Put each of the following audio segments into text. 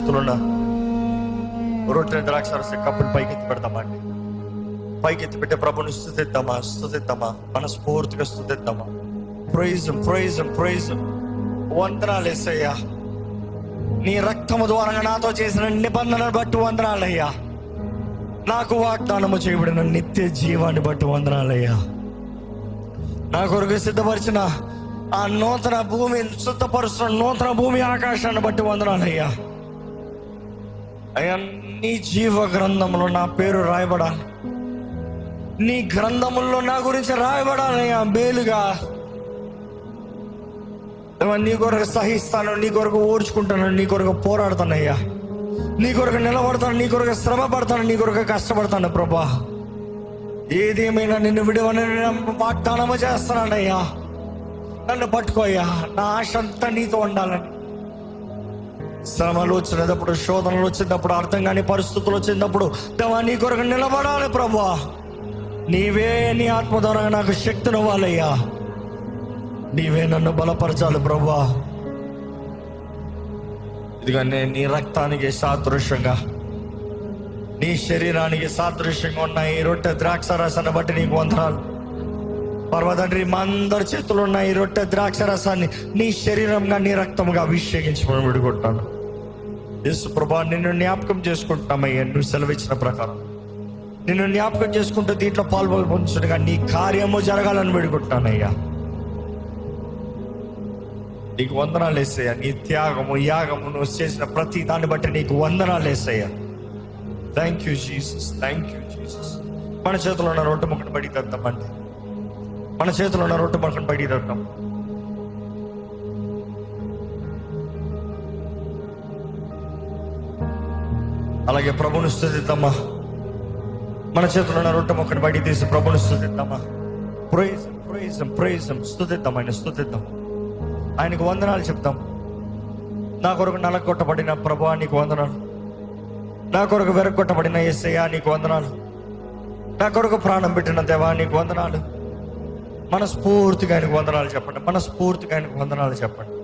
చేతులున్న రొట్టె ద్రాక్ష కప్పును పైకెత్తి పెడతామండి పైకెత్తి పెట్టే ప్రభుని స్థుతిద్దామా? స్థుతిద్దామా? మనస్ఫూర్తిగా స్థుతిద్దామా? ప్రైజ్ ప్రైజ్ ప్రైజ్ వందనాలేసయ్యా. నీ రక్తము ద్వారా నాతో చేసిన నిబంధనను బట్టి వందనాలయ్యా. నాకు వాగ్దానము చేయబడిన నిత్య జీవాన్ని బట్టి వందనాలయ్యా. నా కొరకు సిద్ధపరిచిన ఆ నూతన భూమిని శుద్ధపరుస్తున్న నూతన భూమి ఆకాశాన్ని బట్టి వందనాలయ్యా. అయ్యా నీ జీవ గ్రంథంలో నా పేరు రాయబడాలి నీ గ్రంథముల్లో నా గురించి రాయబడాలయ్యా బేలుగా నీ కొరకు సహిస్తాను నీ కొరకు ఓర్చుకుంటాను నీ కొరకు పోరాడతానయ్యా. నీ కొరకు నిలబడతాను నీ కొరకు శ్రమ పడతాను నీ కొరకు కష్టపడతాను ప్రభా. ఏదేమైనా నిన్ను విడవని వాగ్దానము చేస్తానయ్యా నన్ను పట్టుకోయ్యా నా ఆశ అంతా నీతో ఉండాలని. శ్రమలు వచ్చినప్పుడు శోధనలు వచ్చినప్పుడు అర్థం కాని పరిస్థితులు వచ్చినప్పుడు దేవా నీ కొరకు నిలబడాలి ప్రభా నీవే నీ ఆత్మ ద్వారా నాకు శక్తిని ఇవ్వాలయ్యా. నీవే నన్ను బలపరచాలి ప్రభా ఇదిగా నీ రక్తానికి సాదృశ్యంగా నీ శరీరానికి సాదృశ్యంగా ఉన్న ఈ రొట్టె ద్రాక్ష రసాన్ని బట్టి నీకు వందనాలు. పర్వతండ్రి మా అందరి చేతులు ఉన్న ఈ రొట్టె ద్రాక్ష రసాన్ని నీ శరీరంగా నీ రక్తముగా అభిషేకించమని విడుకుంటాను యేసు ప్రభా నిన్ను జ్ఞాపకం చేసుకుంటున్నామయ్యా నువ్వు సెలవిచ్చిన ప్రకారం. నిన్ను జ్ఞాపకం చేసుకుంటూ దీంట్లో పాల్గొల్పొంచుగా నీ కార్యము జరగాలని వేడుకుంటున్నానయ్యా నీకు వందనాలు వేసయ్యా. నీ త్యాగము యాగము నువ్వు చేసిన ప్రతి దాన్ని బట్టి నీకు వందనాలు వేసయ్యా. Thank you Jesus thank you Jesus మన చేతిలో ఉన్న రొట్టె ముక్కను బడి తెద్దామండి. మన చేతిలో ఉన్న రొట్టె ముక్కను బయటికి తెద్దాం అలాగే ప్రభుని స్థుతిద్దామా? మన చేతిలో ఉన్న రొట్టె ముక్కను బయటికి తీసి ప్రభుని స్థుతిద్దామా? ప్రైజ్ ప్రైజ్ ప్రైజ్ స్థుతిద్దాం ఆయన స్థుతిద్దాం. ఆయనకు వందనాలు చెప్తాం. నా కొరకు నలగొట్టబడిన ప్రభు నీకు వందనాలు. నా కొరకు వెరగొట్టబడిన ఎస్ఐయా నీకు వందనాలు. నా కొరకు ప్రాణం పెట్టిన దేవా నీకు వందనాలు. మనస్ఫూర్తిగా ఆయనకు వందనాలు చెప్పండి. మనస్ఫూర్తిగా ఆయనకు వందనాలు చెప్పండి.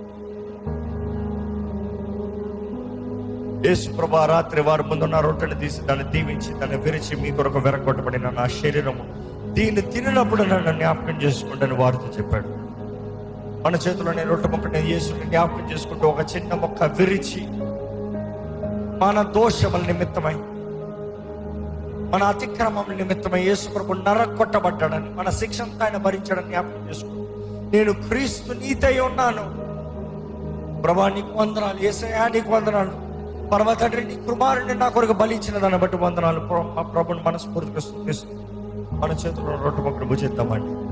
యేసు ప్రభా రాత్రి వారి ముందున్న రొట్టెని తీసి దాన్ని దీవించి దాన్ని విరిచి మీ కొరకు వెరగొట్టబడిన నా శరీరము దీన్ని తినప్పుడు నన్ను జ్ఞాపకం చేసుకుంటాను వారితో చెప్పాడు. మన చేతిలోనే రొట్టె ముక్కని యేసుని జ్ఞాపకం చేసుకుంటూ ఒక చిన్న మొక్క విరిచి మన దోషముల నిమిత్తమై మన అతిక్రమం నిమిత్తమై యేసుప్రభు నరక్కొట్టబడ్డాడని నరకొట్టబడ్డాడని మన శిక్ష ఆయన భరించాడని జ్ఞాపకం చేసుకో. నేను క్రీస్తు నీతై ఉన్నాను. ప్రభా నీకు వందనాలు. ఏసయా నీకు వందనాలు. పరమ నీ కుమారుని నా కొరకు బలించిన దాన్ని బట్టి వందనాలు. ప్ర- ప్రభుని మనస్ఫూర్తిగా స్తుతిస్తూ మన చేతిలో రొట్టె మొక్కలు భుజిద్దామండి.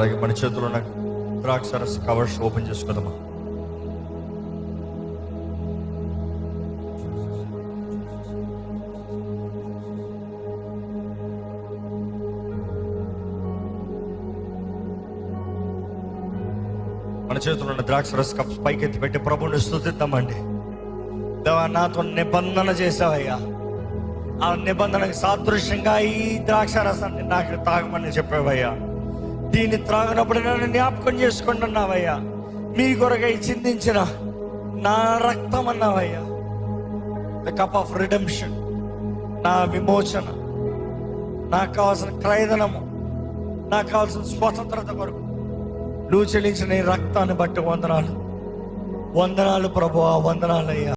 అలాగే మన చేతిలో ఉన్న ద్రాక్షరస్ కవర్స్ ఓపెన్ చేసుకుందామా మన చేతిలో ఉన్న ద్రాక్ష రస కప్స్ పైకి ఎత్తి పెట్టి ప్రభుని స్థుతిద్దామండి దేవా నాతో నిబంధన చేసావయ్యా ఆ నిబంధనకు సాదృశ్యంగా ఈ ద్రాక్ష రసాన్ని నాకు తాగమని చెప్పావయ్యా. దీన్ని త్రాగినప్పుడు నన్ను జ్ఞాపకం చేసుకుంటున్నావయ్యా. మీ కొరకై చిందించిన నా రక్తం అన్నావయ్యా. ద కప్ ఆఫ్ రిడెంప్షన్ నా విమోచన నాకు కావాల్సిన క్రయదనము నాకు కావాల్సిన స్వతంత్రత కొరకు నువ్వు చెల్లించిన రక్తాన్ని బట్టి వందనాలు. వందనాలు ప్రభు వందనాలయ్యా.